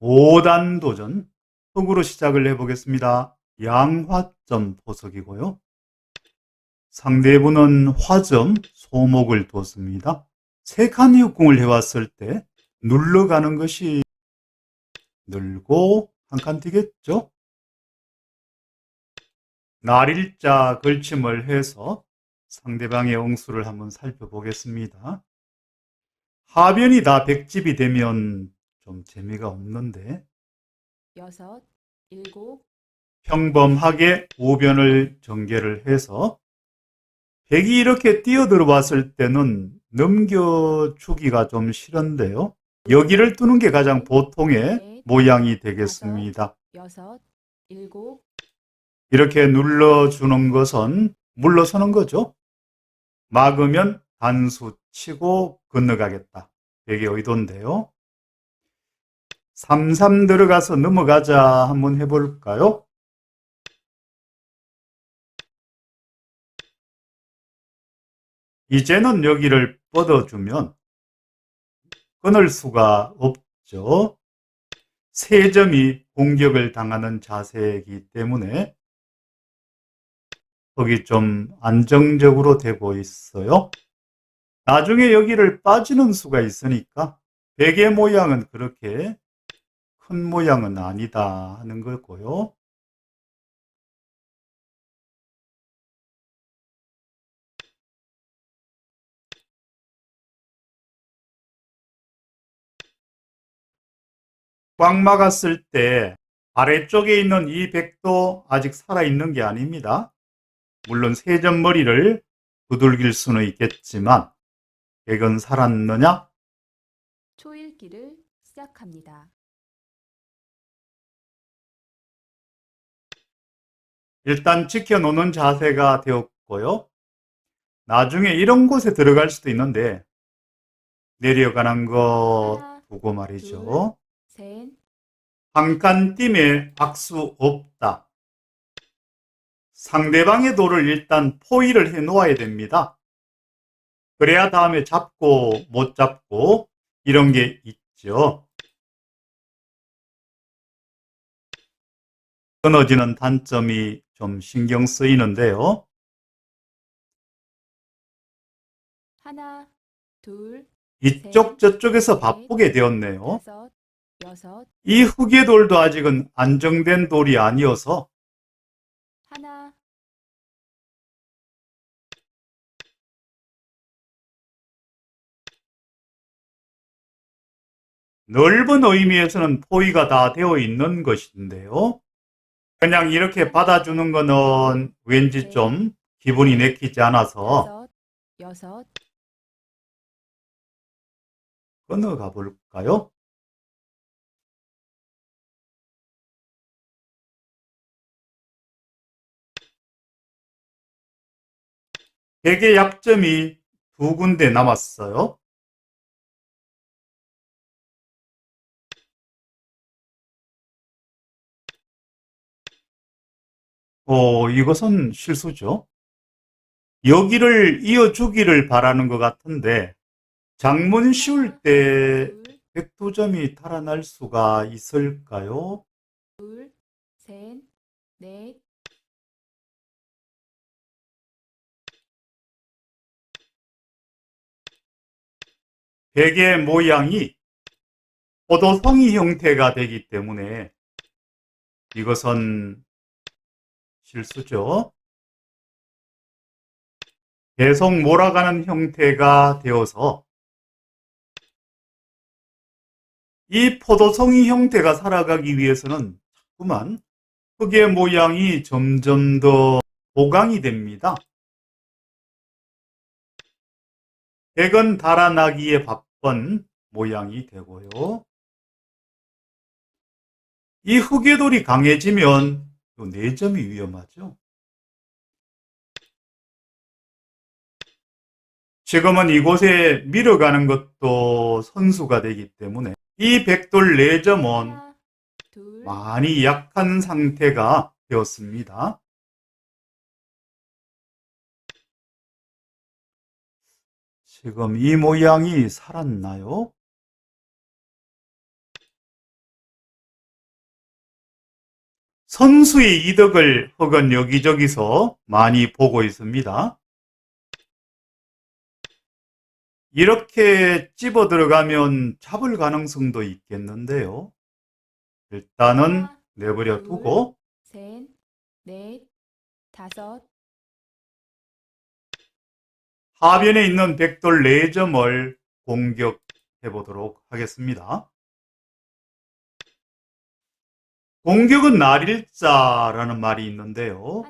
5단 도전 흙으로 시작을 해보겠습니다. 양화점 포석이고요. 상대분은 화점, 소목을 뒀습니다. 세칸 육궁을 해왔을 때 눌러가는 것이 늘고 한 칸 뛰겠죠? 날일자 걸침을 해서 상대방의 엉수를 한번 살펴보겠습니다. 하변이 다 백집이 되면 좀 재미가 없는데 여섯, 일곱, 평범하게 우변을 전개를 해서 백이 이렇게 뛰어들어 봤을 때는 넘겨주기가 좀 싫은데요. 여기를 두는 게 가장 보통의 모양이 되겠습니다. 여섯, 일곱, 이렇게 눌러주는 것은 물러서는 거죠. 막으면 단수 치고 건너가겠다. 백의 의도인데요. 3-3 들어가서 넘어가자 한번 해볼까요? 이제는 여기를 뻗어주면 끊을 수가 없죠. 세 점이 공격을 당하는 자세이기 때문에 거기 좀 안정적으로 되고 있어요. 나중에 여기를 빠지는 수가 있으니까 베개 모양은 그렇게 큰 모양은 아니다 하는 거고요. 꽉 막았을 때 아래쪽에 있는 이 백도 아직 살아있는 게 아닙니다. 물론 세점머리를 두들길 수는 있겠지만 백은 살았느냐? 초읽기를 시작합니다. 일단 지켜놓는 자세가 되었고요. 나중에 이런 곳에 들어갈 수도 있는데 내려가는 거 보고 말이죠. 셋, 한칸 띠에 박수 없다. 상대방의 돌을 일단 포위를 해 놓아야 됩니다. 그래야 다음에 잡고 못 잡고 이런 게 있죠. 끊어지는 단점이 좀 신경 쓰이는데요. 하나, 둘, 이쪽 저쪽에서 바쁘게 되었네요. 다섯, 여섯, 이 후계 돌도 아직은 안정된 돌이 아니어서 하나, 넓은 의미에서는 포위가 다 되어 있는 것인데요. 그냥 이렇게 받아주는 거는 왠지 좀 기분이 내키지 않아서 끊어가 볼까요? 백의 약점이 두 군데 남았어요. 어, 이것은 실수죠. 여기를 이어주기를 바라는 것 같은데, 장문 씌울 때 둘, 백두점이 달아날 수가 있을까요? 둘, 셋, 넷, 백의 모양이 포도송이 형태가 되기 때문에 이것은 실수죠. 계속 몰아가는 형태가 되어서 이 포도송이 형태가 살아가기 위해서는 자꾸만 흙의 모양이 점점 더 보강이 됩니다. 백은 달아나기에 바쁜 모양이 되고요. 이 흙의 돌이 강해지면 요 내점이 위험하죠. 지금은 이곳에 밀어가는 것도 선수가 되기 때문에 이 백돌 내점은 하나, 둘, 많이 약한 상태가 되었습니다. 지금 이 모양이 살았나요? 선수의 이득을 흑은 여기저기서 많이 보고 있습니다. 이렇게 집어 들어가면 잡을 가능성도 있겠는데요. 일단은 내버려 둘, 두고 셋, 넷, 다섯, 하변에 있는 백돌 4점을 공격해 보도록 하겠습니다. 공격은 날일자라는 말이 있는데요.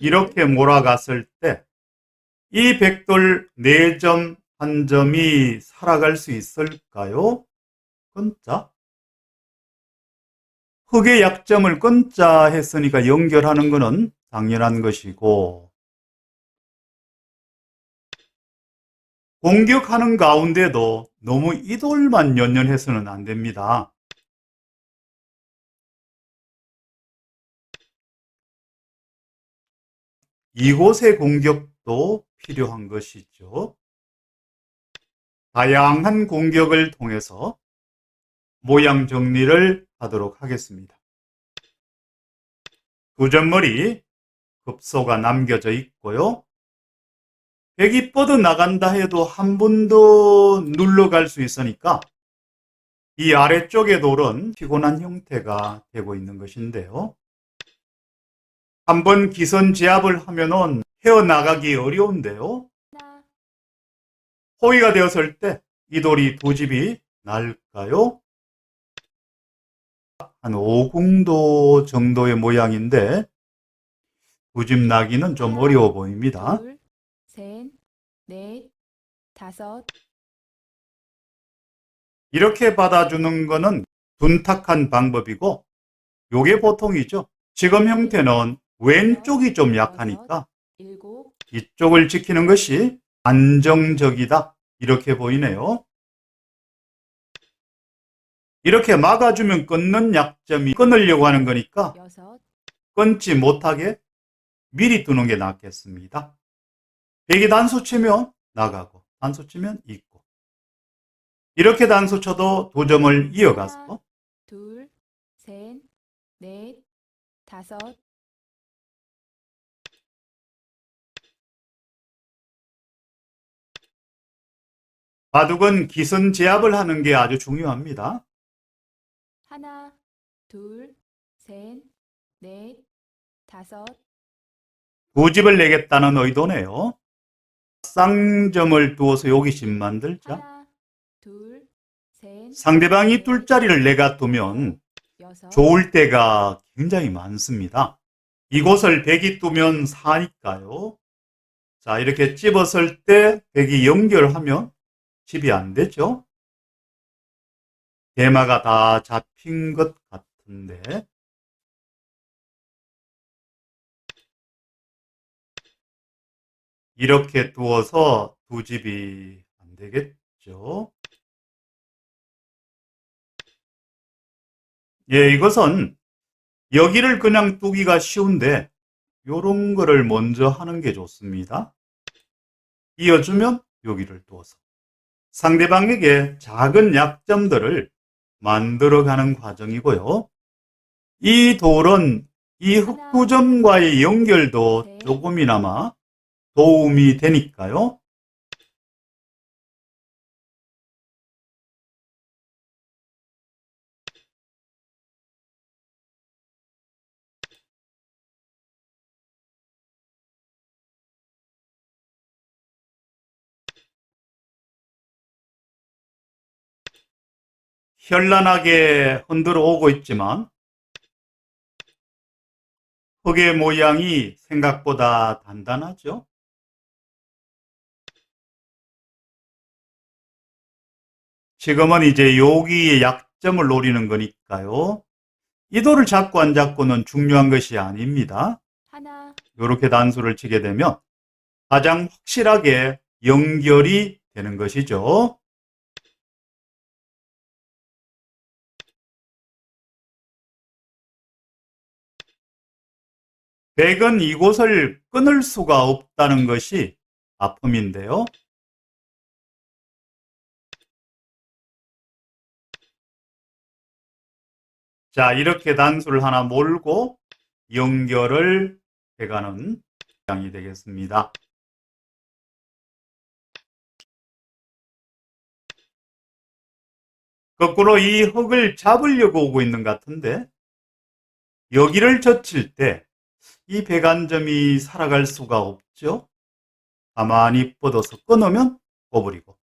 이렇게 몰아갔을 때 이 백돌 4점 한 점이 살아갈 수 있을까요? 끊자. 흑의 약점을 끊자 했으니까 연결하는 것은 당연한 것이고 공격하는 가운데도 너무 이 돌만 연연해서는 안 됩니다. 이곳의 공격도 필요한 것이죠. 다양한 공격을 통해서 모양 정리를 하도록 하겠습니다. 두 점머리 급소가 남겨져 있고요. 백이 뻗어 나간다 해도 한번더 눌러갈 수 있으니까 이 아래쪽의 돌은 피곤한 형태가 되고 있는 것인데요. 한번 기선 제압을 하면은 헤어나가기 어려운데요. 호위가 되었을 때 이 돌이 두 집이 날까요? 한 5궁도 정도의 모양인데 두 집 나기는 좀 어려워 보입니다. 둘, 셋, 넷, 다섯, 이렇게 받아주는 거는 둔탁한 방법이고 요게 보통이죠. 지금 형태는 왼쪽이 좀 약하니까 이쪽을 지키는 것이 안정적이다. 이렇게 보이네요. 이렇게 막아주면 끊는 약점이 끊으려고 하는 거니까 끊지 못하게 미리 두는 게 낫겠습니다. 백이 단수 치면 나가고 단수 치면 있고 이렇게 단수 쳐도 두 점을 이어가서 둘, 셋, 넷, 다섯, 바둑은 기선 제압을 하는 게 아주 중요합니다. 하나, 둘, 셋, 넷, 다섯, 두 집을 내겠다는 의도네요. 쌍점을 두어서 여기심 만들자. 하나, 둘, 셋, 상대방이 둘자리를 내가 두면 여섯, 좋을 때가 굉장히 많습니다. 이곳을 백이 두면 사니까요. 자, 이렇게 찝었을 때 백이 연결하면 집이 안 되죠. 대마가 다 잡힌 것 같은데. 이렇게 두어서 두 집이 안 되겠죠. 예, 이것은 여기를 그냥 두기가 쉬운데 요런 거를 먼저 하는 게 좋습니다. 이어주면 여기를 두어서 상대방에게 작은 약점들을 만들어가는 과정이고요. 이 돌은 이 흑구점과의 연결도 조금이나마 도움이 되니까요. 현란하게 흔들어 오고 있지만 흙의 모양이 생각보다 단단하죠. 지금은 이제 여기에 약점을 노리는 거니까요. 이 돌을 잡고 안 잡고는 중요한 것이 아닙니다. 하나, 이렇게 단수를 치게 되면 가장 확실하게 연결이 되는 것이죠. 백은 이곳을 끊을 수가 없다는 것이 아픔인데요. 자, 이렇게 단수를 하나 몰고 연결을 해가는 모양이 되겠습니다. 거꾸로 이 흙을 잡으려고 오고 있는 것 같은데 여기를 젖힐 때 이 배관점이 살아갈 수가 없죠. 가만히 뻗어서 끊으면 꺼버리고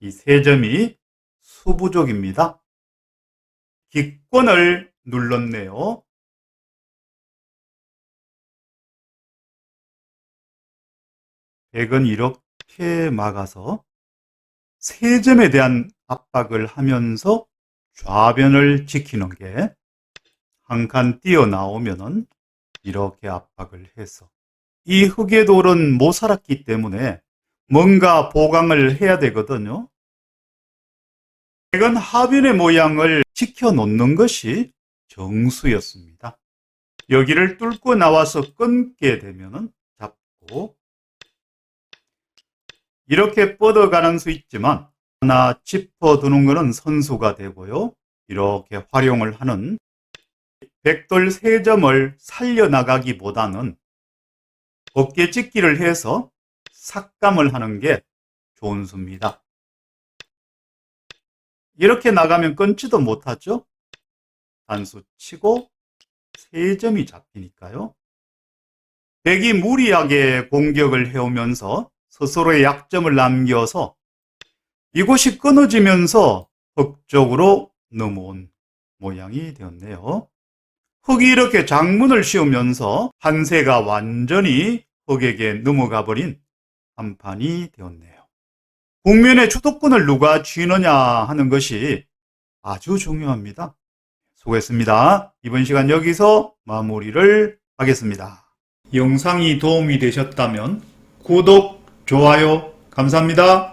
이 세 점이 수부족입니다. 기권을 눌렀네요. 백은 이렇게 막아서 세 점에 대한 압박을 하면서 좌변을 지키는 게 한 칸 뛰어나오면은 이렇게 압박을 해서 이 흙의 돌은 못 살았기 때문에 뭔가 보강을 해야 되거든요. 백은 하변의 모양을 지켜놓는 것이 정수였습니다. 여기를 뚫고 나와서 끊게 되면은 잡고 이렇게 뻗어가는 수 있지만 하나 짚어두는 것은 선수가 되고요. 이렇게 활용을 하는 백돌 세 점을 살려나가기보다는 어깨 찢기를 해서 삭감을 하는 게 좋은 수입니다. 이렇게 나가면 끊지도 못하죠? 단수 치고 세 점이 잡히니까요. 백이 무리하게 공격을 해오면서 스스로의 약점을 남겨서 이곳이 끊어지면서 흙 쪽으로 넘어온 모양이 되었네요. 흙이 이렇게 장문을 씌우면서 한세가 완전히 흙에게 넘어가 버린 한 판이 되었네요. 국면의 주도권을 누가 쥐느냐 하는 것이 아주 중요합니다. 수고했습니다. 이번 시간 여기서 마무리를 하겠습니다. 영상이 도움이 되셨다면 구독, 좋아요, 감사합니다.